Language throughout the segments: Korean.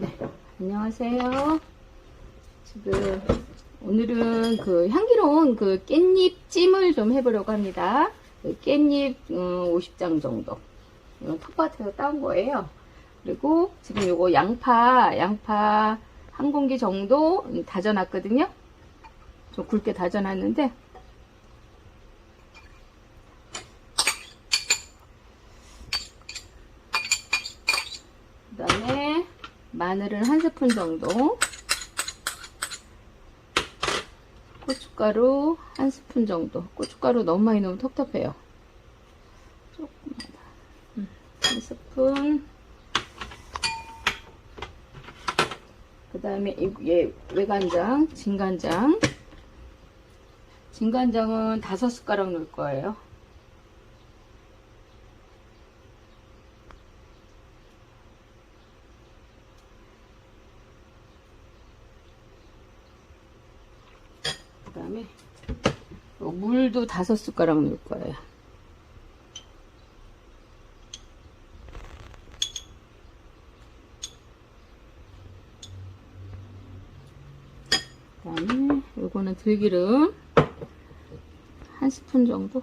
네, 안녕하세요. 지금 오늘은 그 향기로운 그 깻잎 찜을 좀 해보려고 합니다. 그 깻잎 음, 50장 정도. 이건 텃밭에서 따온 거예요. 그리고 지금 요거 양파, 양파 한 공기 정도 다져놨거든요. 좀 굵게 다져놨는데 그 다음에 마늘을 한 스푼 정도. 고춧가루 한 스푼 정도. 고춧가루 너무 많이 넣으면 텁텁해요. 조금만. 음, 한 스푼. 그 다음에 이게 외간장 진간장. 진간장은 다섯 숟가락 넣을 거예요 다음에 물도 다섯 숟가락 넣을 거예요. 그 다음에 요거는 들기름 한 스푼 정도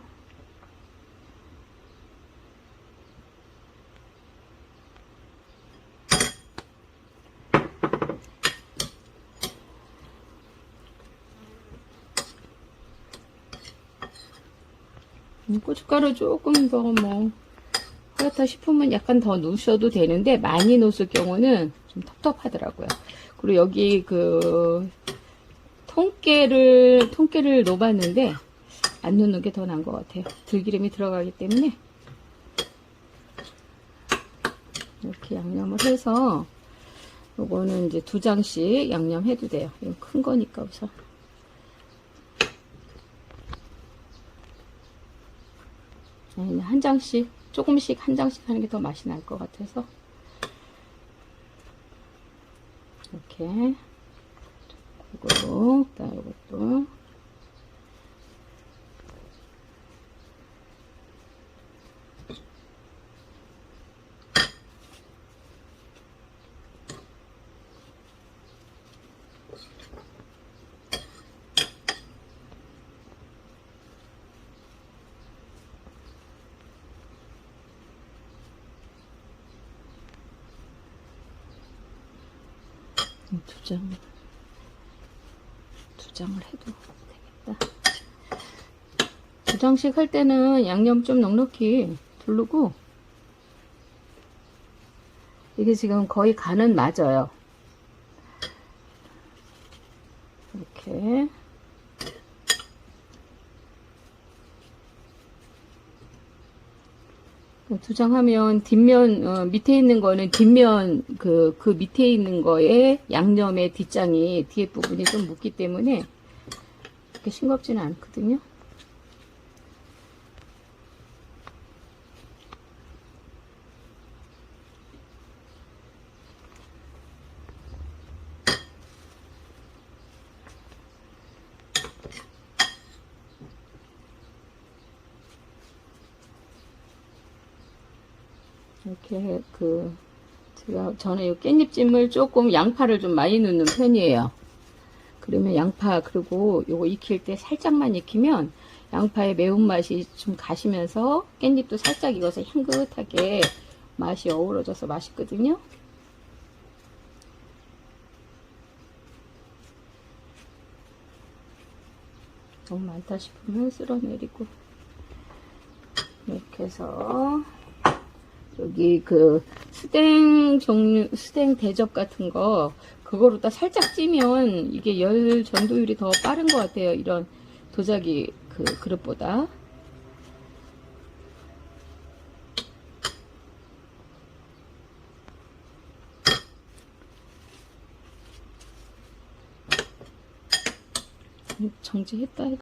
고춧가루 조금 더뭐 그렇다 싶으면 약간 더 넣으셔도 되는데 많이 넣었을 경우는 좀 텁텁하더라고요. 그리고 여기 그 통깨를 통깨를 넣어봤는데 안 넣는 게 더 나은 것 같아요. 들기름이 들어가기 때문에 이렇게 양념을 해서 요거는 이제 두 장씩 양념해도 돼요. 이건 큰 거니까 우선. 네, 한 장씩 조금씩 한 장씩 하는 게 더 맛이 날 것 같아서. 이렇게. 이거로 그다음 이것도 두 장, 두 장을 해도 되겠다. 두 장씩 할 때는 양념 좀 넉넉히 두르고, 이게 지금 거의 간은 맞아요. 이렇게. 두 장 하면 뒷면 어, 밑에 있는 거는 뒷면 그, 그 밑에 있는 거에 양념의 뒷장이 뒤에 부분이 좀 묻기 때문에 그렇게 싱겁지는 않거든요. 이렇게 그 제가 저는 이 깻잎찜을 조금 양파를 좀 많이 넣는 편이에요. 그러면 양파 그리고 요거 익힐 때 살짝만 익히면 양파의 매운맛이 좀 가시면서 깻잎도 살짝 익어서 향긋하게 맛이 어우러져서 맛있거든요. 너무 많다 싶으면 쓸어내리고 이렇게 해서 여기 그 스탱 종류, 스탱 대접 같은 거, 그거로 딱 살짝 찌면 이게 열 전도율이 더 빠른 것 같아요. 이런 도자기 그 그릇보다. 정지했다 이거.